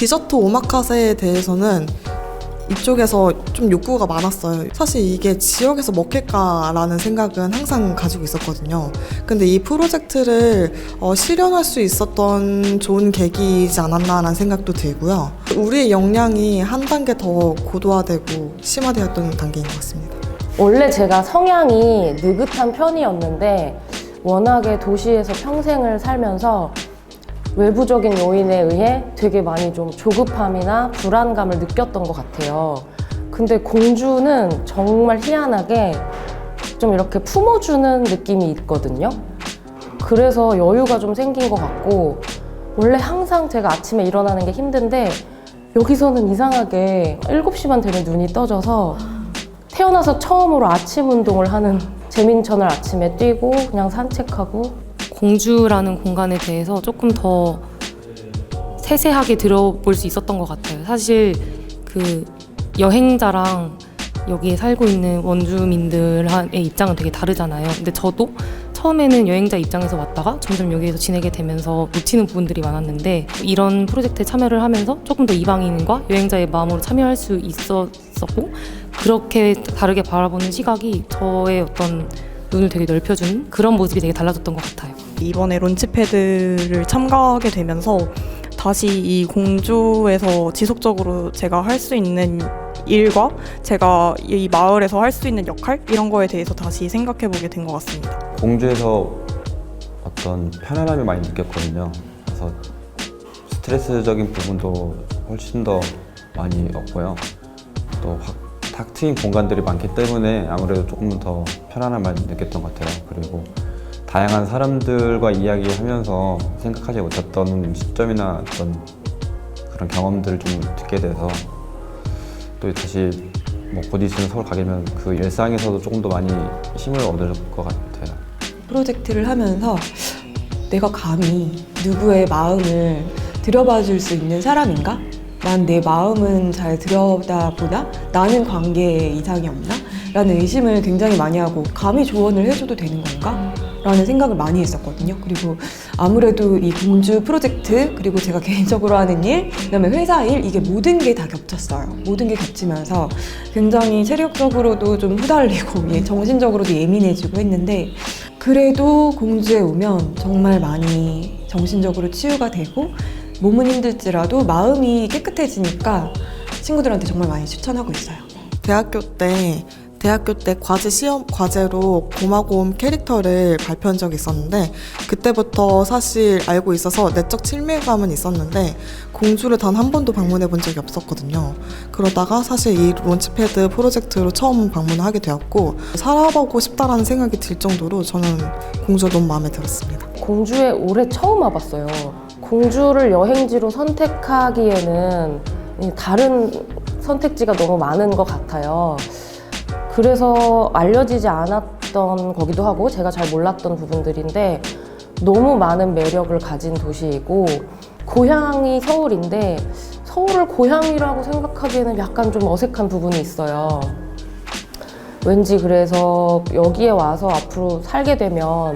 디저트 오마카세에 대해서는 이쪽에서 좀 욕구가 많았어요. 사실 이게 지역에서 먹힐까라는 생각은 항상 가지고 있었거든요. 근데 이 프로젝트를 어, 실현할 수 있었던 좋은 계기이지 않았나라는 생각도 들고요. 우리의 역량이 한 단계 더 고도화되고 심화되었던 단계인 것 같습니다. 원래 제가 성향이 느긋한 편이었는데 워낙에 도시에서 평생을 살면서 외부적인 요인에 의해 되게 많이 좀 조급함이나 불안감을 느꼈던 것 같아요. 근데 공주는 정말 희한하게 좀 이렇게 품어주는 느낌이 있거든요. 그래서 여유가 좀 생긴 것 같고 원래 항상 제가 아침에 일어나는 게 힘든데 여기서는 이상하게 7시만 되면 눈이 떠져서 태어나서 처음으로 아침 운동을 하는 재민천을 아침에 뛰고 그냥 산책하고 공주라는 공간에 대해서 조금 더 세세하게 들어볼 수 있었던 것 같아요. 사실 그 여행자랑 여기에 살고 있는 원주민들의 입장은 되게 다르잖아요. 근데 저도 처음에는 여행자 입장에서 왔다가 점점 여기에서 지내게 되면서 놓치는 부분들이 많았는데 이런 프로젝트에 참여를 하면서 조금 더 이방인과 여행자의 마음으로 참여할 수 있었었고 그렇게 다르게 바라보는 시각이 저의 어떤 눈을 되게 넓혀주는 그런 모습이 되게 달라졌던 것 같아요. 이번에 론치패드를 참가하게 되면서 다시 이 공주에서 지속적으로 제가 할 수 있는 일과 제가 이 마을에서 할 수 있는 역할 이런 거에 대해서 다시 생각해 보게 된 것 같습니다. 공주에서 어떤 편안함을 많이 느꼈거든요. 그래서 스트레스적인 부분도 훨씬 더 많이 없고요. 또 확, 탁 트인 공간들이 많기 때문에 아무래도 조금 더 편안함을 많이 느꼈던 것 같아요. 그리고 다양한 사람들과 이야기하면서 생각하지 못했던 시점이나 어떤 그런 경험들을 좀 듣게 돼서 또 다시 뭐곧 있으면 서울 가게 되면 그 일상에서도 조금 더 많이 힘을 얻을 것 같아요. 프로젝트를 하면서 내가 감히 누구의 마음을 들여봐 줄 수 있는 사람인가? 난 내 마음은 잘 들여다보나? 나는 관계에 이상이 없나? 라는 의심을 굉장히 많이 하고 감히 조언을 해줘도 되는 건가? 라는 생각을 많이 했었거든요. 그리고 아무래도 이 공주 프로젝트, 그리고 제가 개인적으로 하는 일, 그 다음에 회사 일, 이게 모든 게 다 겹쳤어요. 모든 게 겹치면서 굉장히 체력적으로도 좀 후달리고, 예, 정신적으로도 예민해지고 했는데, 그래도 공주에 오면 정말 많이 정신적으로 치유가 되고, 몸은 힘들지라도 마음이 깨끗해지니까 친구들한테 정말 많이 추천하고 있어요. 대학교 때 대학교 때 과제 시험 과제로 고마곰 캐릭터를 발표한 적이 있었는데 그때부터 사실 알고 있어서 내적 친밀감은 있었는데 공주를 단 한 번도 방문해 본 적이 없었거든요. 그러다가 사실 이 론치패드 프로젝트로 처음 방문을 하게 되었고 살아보고 싶다라는 생각이 들 정도로 저는 공주가 너무 마음에 들었습니다. 공주에 올해 처음 와봤어요. 공주를 여행지로 선택하기에는 이 다른 선택지가 너무 많은 것 같아요. 그래서 알려지지 않았던 거기도 하고 제가 잘 몰랐던 부분들인데 너무 많은 매력을 가진 도시이고 고향이 서울인데 서울을 고향이라고 생각하기에는 약간 좀 어색한 부분이 있어요. 왠지 그래서 여기에 와서 앞으로 살게 되면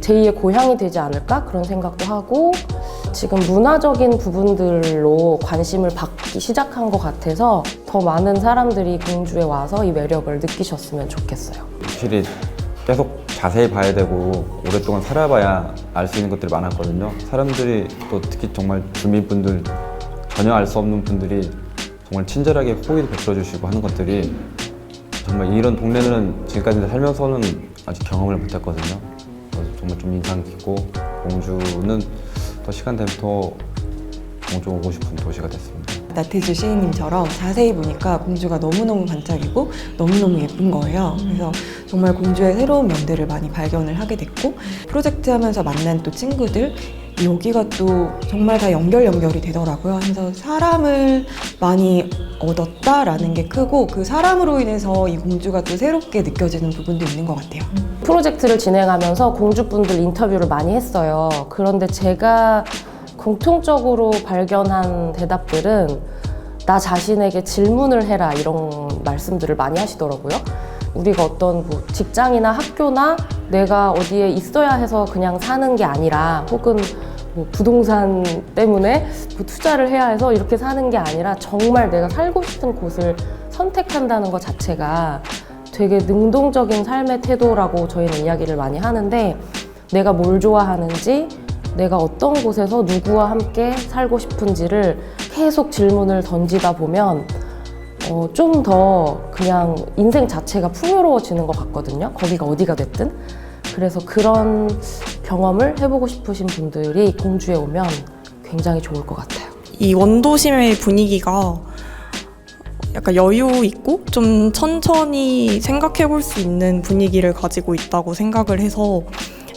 제2의 고향이 되지 않을까 그런 생각도 하고 지금 문화적인 부분들로 관심을 받기 시작한 것 같아서 더 많은 사람들이 공주에 와서 이 매력을 느끼셨으면 좋겠어요. 확실히 계속 자세히 봐야 되고 오랫동안 살아봐야 알 수 있는 것들이 많았거든요. 사람들이 또 특히 정말 주민분들 전혀 알 수 없는 분들이 정말 친절하게 호의도 베풀어주시고 하는 것들이 정말 이런 동네는 지금까지 살면서는 아직 경험을 못했거든요. 정말 좀 인상 깊고 공주는 더 시간 되면 더 공주 오고 싶은 도시가 됐습니다. 나태주 시인님처럼 자세히 보니까 공주가 너무너무 반짝이고 너무너무 예쁜 거예요. 그래서 정말 공주의 새로운 면들을 많이 발견을 하게 됐고 프로젝트 하면서 만난 또 친구들 여기가 또 정말 다 연결 연결이 되더라고요. 그래서 사람을 많이 얻었다라는 게 크고 그 사람으로 인해서 이 공주가 또 새롭게 느껴지는 부분도 있는 것 같아요. 프로젝트를 진행하면서 공주분들 인터뷰를 많이 했어요. 그런데 제가 공통적으로 발견한 대답들은 나 자신에게 질문을 해라 이런 말씀들을 많이 하시더라고요. 우리가 어떤 뭐 직장이나 학교나 내가 어디에 있어야 해서 그냥 사는 게 아니라 혹은 뭐 부동산 때문에 뭐 투자를 해야 해서 이렇게 사는 게 아니라 정말 내가 살고 싶은 곳을 선택한다는 것 자체가 되게 능동적인 삶의 태도라고 저희는 이야기를 많이 하는데 내가 뭘 좋아하는지 내가 어떤 곳에서 누구와 함께 살고 싶은지를 계속 질문을 던지다 보면 어, 좀 더 그냥 인생 자체가 풍요로워지는 것 같거든요. 거기가 어디가 됐든. 그래서 그런 경험을 해보고 싶으신 분들이 공주에 오면 굉장히 좋을 것 같아요. 이 원도심의 분위기가 약간 여유 있고 좀 천천히 생각해 볼 수 있는 분위기를 가지고 있다고 생각을 해서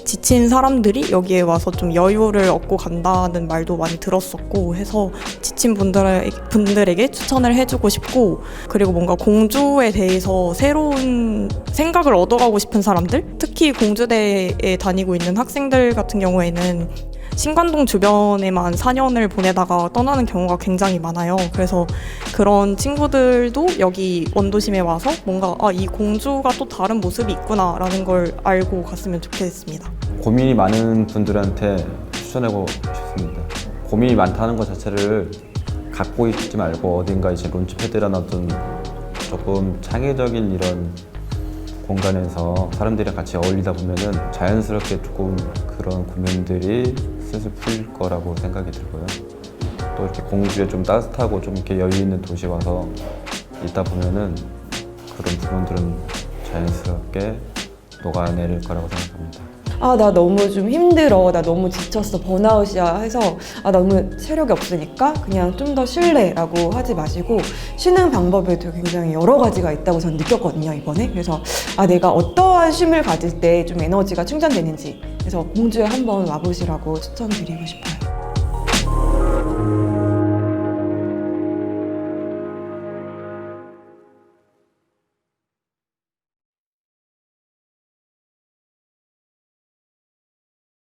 지친 사람들이 여기에 와서 좀 여유를 얻고 간다는 말도 많이 들었었고 해서 지친 분들에, 분들에게 추천을 해주고 싶고 그리고 뭔가 공주에 대해서 새로운 생각을 얻어가고 싶은 사람들 특히 공주대에 다니고 있는 학생들 같은 경우에는 신관동 주변에만 4년을 보내다가 떠나는 경우가 굉장히 많아요. 그래서 그런 친구들도 여기 원도심에 와서 뭔가 아, 이 공주가 또 다른 모습이 있구나라는 걸 알고 갔으면 좋겠습니다. 고민이 많은 분들한테 추천하고 싶습니다. 고민이 많다는 것 자체를 갖고 있지 말고 어딘가 이제 론치패드라는 어떤 조금 창의적인 이런 공간에서 사람들이 같이 어울리다 보면은 자연스럽게 조금 그런 고민들이 슬슬 풀릴 거라고 생각이 들고요. 또 이렇게 공주에 좀 따뜻하고 좀 이렇게 여유 있는 도시 와서 있다 보면은 그런 부분들은 자연스럽게 녹아내릴 거라고 생각합니다. 아, 나 너무 좀 힘들어. 나 너무 지쳤어. 번아웃이야. 해서 아, 너무 체력이 없으니까 그냥 좀 더 쉴래 라고 하지 마시고 쉬는 방법에도 굉장히 여러 가지가 있다고 저는 느꼈거든요, 이번에. 그래서 아, 내가 어떠한 쉼을 가질 때 좀 에너지가 충전되는지. 그래서 공주에 한번 와보시라고 추천드리고 싶어요.